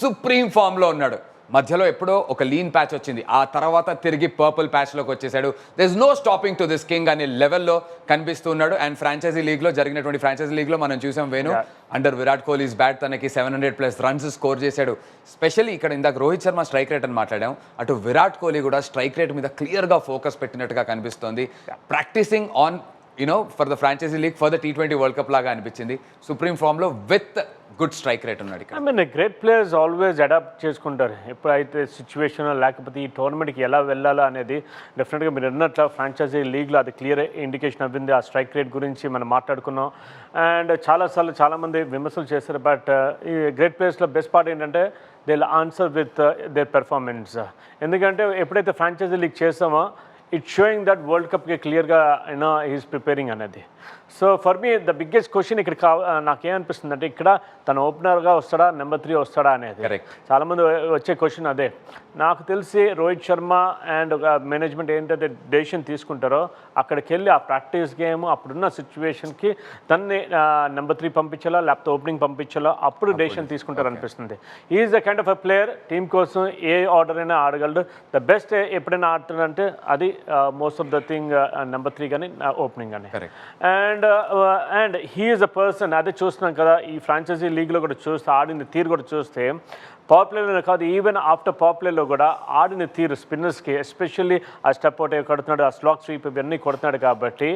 Supreme ఫామ్లో ఉన్నాడు. మధ్యలో ఎప్పుడో ఒక లీన్ ప్యాచ్ వచ్చింది. ఆ తర్వాత తిరిగి పర్పుల్ ప్యాచ్లోకి వచ్చేసాడు. There is no stopping to this king అనే లెవెల్లో కనిపిస్తూ ఉన్నాడు. అండ్ ఫ్రాంచైజీ లీగ్లో జరిగినటువంటి ఫ్రాంచైజీ లీగ్లో మనం చూసాం వేణు. అండర్ విరాట్ కోహ్లీస్ బ్యాట్ తనకి seven hundred plus runs score చేశాడు. స్పెషల్లీ ఇక్కడ ఇందాక రోహిత్ శర్మ స్ట్రైక్ రేట్ అని మాట్లాడాం. అటు విరాట్ కోహ్లీ కూడా స్ట్రైక్ రేట్ మీద క్లియర్గా ఫోకస్ పెట్టినట్టుగా కనిపిస్తోంది. Practising on you know for the franchise league for the T twenty world cup లాగా అనిపించింది. సుప్రీం ఫామ్లో విత్ గుడ్ స్ట్రైక్ రేట్ ఉన్నాడు I mean great players always adapt చేసుకుంటారు. ఎప్పుడైతే సిచ్యువేషన్ లేకపోతే ఈ టోర్నమెంట్కి ఎలా వెళ్ళాలా అనేది డెఫినెట్గా మీరు అన్నట్లు ఫ్రాంచైజీ లీగ్లో అది క్లియర్ ఇండికేషన్ అవ్వింది. ఆ స్ట్రైక్ రేట్ గురించి మనం మాట్లాడుకున్నాం. అండ్ చాలాసార్లు చాలామంది విమర్శలు చేశారు. బట్ ఈ గ్రేట్ ప్లేయర్స్లో బెస్ట్ పార్ట్ ఏంటంటే they answer with their performance ఎందుకంటే ఎప్పుడైతే ఫ్రాంచైజీ లీగ్ చేస్తామో ఇట్ షోయింగ్ దట్ వరల్డ్ కప్కి క్లియర్గా యూనో ఈజ్ ప్రిపేరింగ్ అనేది. So for me the biggest question ఇక్కడ కా నాకేమనిపిస్తుంది అంటే ఇక్కడ తన ఓపెనర్గా వస్తాడా నెంబర్ త్రీ వస్తాడా అనేది. చాలామంది వచ్చే క్వశ్చన్ అదే. నాకు తెలిసి రోహిత్ శర్మ అండ్ మేనేజ్మెంట్ ఏంటంటే డెసిషన్ తీసుకుంటారో అక్కడికి వెళ్ళి ఆ ప్రాక్టీస్ గేమ్ అప్పుడున్న సిచ్యువేషన్కి తన్ని నెంబర్ త్రీ పంపించాలా లేకపోతే ఓపెనింగ్ పంపించాలా అప్పుడు డెసిషన్ తీసుకుంటారు అనిపిస్తుంది. Is the kind of a player team కోసం ఏ ఆర్డర్ అయినా ఆడగలడు. ద బెస్ట్ ఎప్పుడైనా ఆడుతాడంటే అది most of the thing number three కానీ ఓపెనింగ్ కానీ. And and he's a person అదే చూస్తున్నాం కదా ఈ ఫ్రాంచైజీ లీగ్లో కూడా చూస్తే ఆడిన తీరు కూడా చూస్తే పాపులర్లో కాదు ఈవెన్ ఆఫ్టర్ పాపులర్లో కూడా ఆడిన తీరు స్పిన్నర్స్కి ఎస్పెషల్లీ ఆ స్టెప్ అవుట్ కొడుతున్నాడు ఆ స్లాక్ స్వీప్ ఇవన్నీ కొడుతున్నాడు కాబట్టి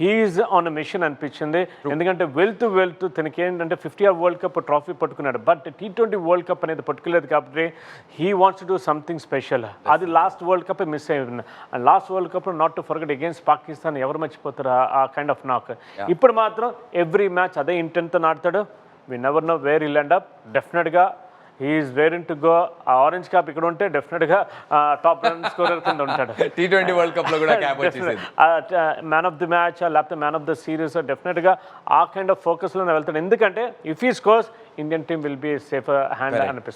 హీఈస్ ఆన్ మిషన్ అనిపించింది. ఎందుకంటే వెళ్తూ వెళ్తూ తనకి ఏంటంటే fifty or world cup trophy పట్టుకున్నాడు. But T twenty world cup అనేది పట్టుకోలేదు కాబట్టి he wants to do something special అది లాస్ట్ వరల్డ్ కప్ మిస్ అయింది last world cup not to forget against Pakistan ఎవరు మర్చిపోతారు ఆ- ఆ కైండ్ ఆఫ్ నాక్ ఇప్పుడు మాత్రం ఎవ్రీ మ్యాచ్ అదే ఇంటెంట్తో ఆడతాడు. We never know where he'll end up డెఫినెట్గా he's wearing to go a orange cap ఇక్కడ ఉంటే డెఫినెట్గా టాప్ రన్ స్కోరర్ కింద ఉంటాడు. టీ ట్వంటీ వరల్డ్ కప్లో కూడా క్యాప్ వచ్చేసింది. మ్యాన్ ఆఫ్ ది మ్యాచ్ లేకపోతే మ్యాన్ ఆఫ్ ద సిరీస్ డెఫినెట్గా ఆ కైండ్ ఆఫ్ ఫోకస్లోనే వెళ్తాడు. ఎందుకంటే ఇఫ్ ఈ scores Indian team will be safe hand అనిపిస్తుంది.